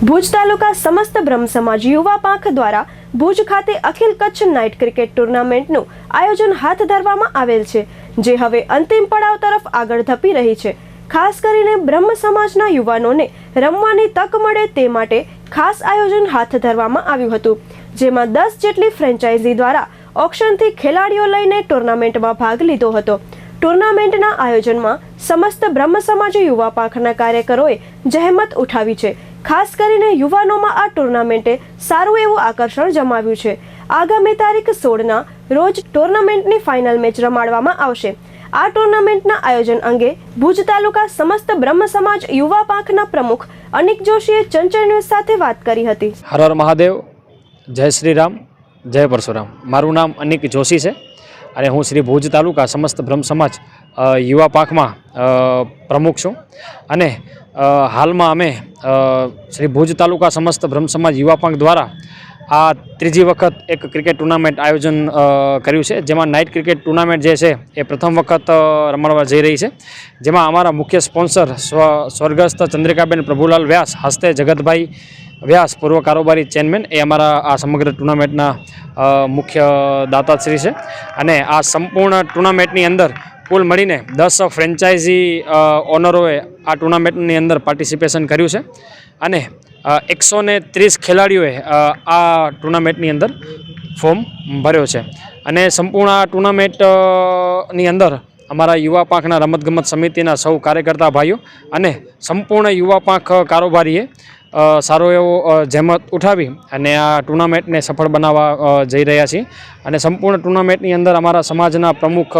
ભુજ તાલુકા સમસ્ત બ્રહ્મ સમાજ યુવા પાંખ દ્વારા ભુજ ખાતે અખિલ કચ્છ નાઇટ ક્રિકેટ ટુર્નામેન્ટનું આયોજન હાથ ધરવામાં આવેલ છે, જે હવે અંતિમ પડાવ તરફ આગળ ધપી રહી છે. ખાસ કરીને બ્રહ્મ સમાજના યુવાનોને રમવાની તક મળે તે માટે ખાસ આયોજન હાથ ધરવામાં આવ્યું હતું, જેમાં દસ જેટલી ફ્રેન્ચાઇઝી દ્વારા ઓક્શનથી ખેલાડીઓ લઈને ટુર્નામેન્ટમાં ભાગ લીધો હતો. ટુર્નામેન્ટના આયોજનમાં સમસ્ત બ્રહ્મ સમાજ યુવા પાંખના કાર્યકરોએ જહેમત ઉઠાવી છે. ખાસ કરીને યુવાનોમાં આ ટુર્નામેન્ટે સારું એવું આકર્ષણ જમાવ્યું છે. આગામી તારીખ સોળના રોજ ટુર્નામેન્ટની ફાઇનલ મેચ રમાડવામાં આવશે. આ ટુર્નામેન્ટના આયોજન અંગે ભુજ તાલુકા સમસ્ત બ્રહ્મ સમાજ યુવા પાંખના પ્રમુખ અનિક જોશીએ ચંચળ ન્યૂઝ સાથે વાત કરી હતી. હર હર મહાદેવ. જય શ્રી રામ જય પરશુરામ. મારું નામ અનિક જોશી છે. અને હું શ્રી ભુજ તાલુકા સમસ્ત બ્રહ્મ સમાજ યુવા પાંખમાં પ્રમુખ છું. અને હાલમાં અમે શ્રી ભુજ તાલુકા સમસ્ત બ્રહ્મ સમાજ યુવા પાંખ દ્વારા આ ત્રીજી વખત એક ક્રિકેટ ટુર્નામેન્ટ આયોજન કર્યું છે. જેમાં નાઇટ ક્રિકેટ ટુર્નામેન્ટ જે છે એ પ્રથમ વખત રમાડવા જઈ રહી છે. જેમાં અમારા મુખ્ય સ્પોન્સર સ્વ, સ્વર્ગસ્થ ચંદ્રિકાબેન પ્રભુલાલ વ્યાસ, હસ્તે જગતભાઈ વ્યાસ, પૂર્વ કારોબારી ચેરમેન એ અમારા આ સમગ્ર ટુર્નામેન્ટના મુખ્ય દાતાશ્રી છે. અને આ સંપૂર્ણ ટુર્નામેન્ટની અંદર કુલ મળીને દસ ફ્રેન્ચાઇઝી ઓનરોએ આ ટુર્નામેન્ટની અંદર પાર્ટિસિપેશન કર્યું છે. અને એકસો ને ત્રીસ ખેલાડીઓએ આ ટુર્નામેન્ટની અંદર ફોર્મ ભર્યો છે. અને સંપૂર્ણ આ ટુર્નામેન્ટની અંદર અમારા યુવા પાંખના રમતગમત સમિતિના સૌ કાર્યકર્તા ભાઈઓ અને સંપૂર્ણ યુવા પાંખ કારોબારીએ સારો એવો જહેમત ઉઠાવી અને આ ટુર્નામેન્ટને સફળ બનાવવા જઈ રહ્યા છીએ. અને સંપૂર્ણ ટુર્નામેન્ટની અંદર અમારા સમાજના પ્રમુખ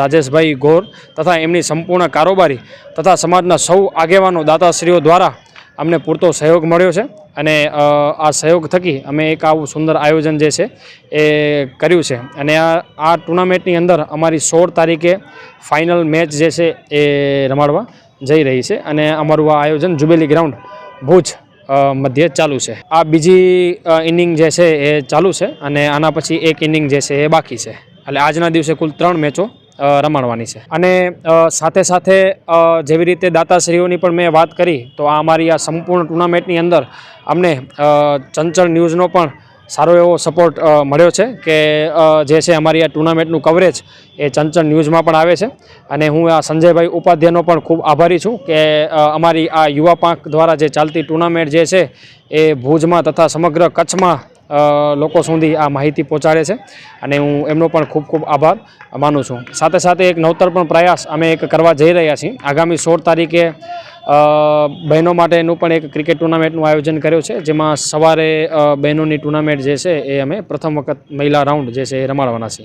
રાજેશભાઈ ગોર તથા એમની સંપૂર્ણ કારોબારી તથા સમાજના સૌ આગેવાનો, દાતાશ્રીઓ દ્વારા અમને પૂરતો સહયોગ મળ્યો છે. અને આ સહયોગ થકી અમે એક આવું સુંદર આયોજન જે છે એ કર્યું છે. અને આ આ ટુર્નામેન્ટની અંદર અમારી સોળ તારીખે ફાઇનલ મેચ જે છે એ રમાડવા જઈ રહી છે. અને અમારું આ આયોજન જુબેલી ગ્રાઉન્ડ ભુજ મધ્યે ચાલુ છે. આ બીજી ઇનિંગ જે છે એ ચાલુ છે અને આના પછી એક ઇનિંગ જે છે એ બાકી છે. એટલે આજના દિવસે કુલ ત્રણ મેચો રમાડવાની છે. અને સાથે સાથે જેવી રીતે દાતાશ્રીઓની પણ મેં વાત કરી, તો આ અમારી આ સંપૂર્ણ ટુર્નામેન્ટની અંદર અમને ચંચળ ન્યૂઝનો પણ સારો એવો સપોર્ટ મળ્યો છે કે જે છે અમારી આ ટુર્નામેન્ટનું કવરેજ એ ચંચળ ન્યૂઝમાં પણ આવે છે. અને હું આ સંજયભાઈ ઉપાધ્યાયનો પણ ખૂબ આભારી છું કે અમારી આ યુવા પાંખ દ્વારા જે ચાલતી ટુર્નામેન્ટ જે છે એ ભુજમાં તથા સમગ્ર કચ્છમાં લોકો સુધી આ માહિતી પહોંચાડે છે. અને હું એમનો પણ ખૂબ ખૂબ આભાર માનું છું. સાથે સાથે એક નવતર પણ પ્રયાસ અમે એક કરવા જઈ રહ્યા છીએ. આગામી સોળ તારીખે બહેનો માટેનું પણ એક ક્રિકેટ ટુર્નામેન્ટનું આયોજન કર્યું છે, જેમાં સવારે બહેનોની ટુર્નામેન્ટ જે છે એ અમે પ્રથમ વખત મહિલા રાઉન્ડ જે છે એ રમાડવાના છીએ.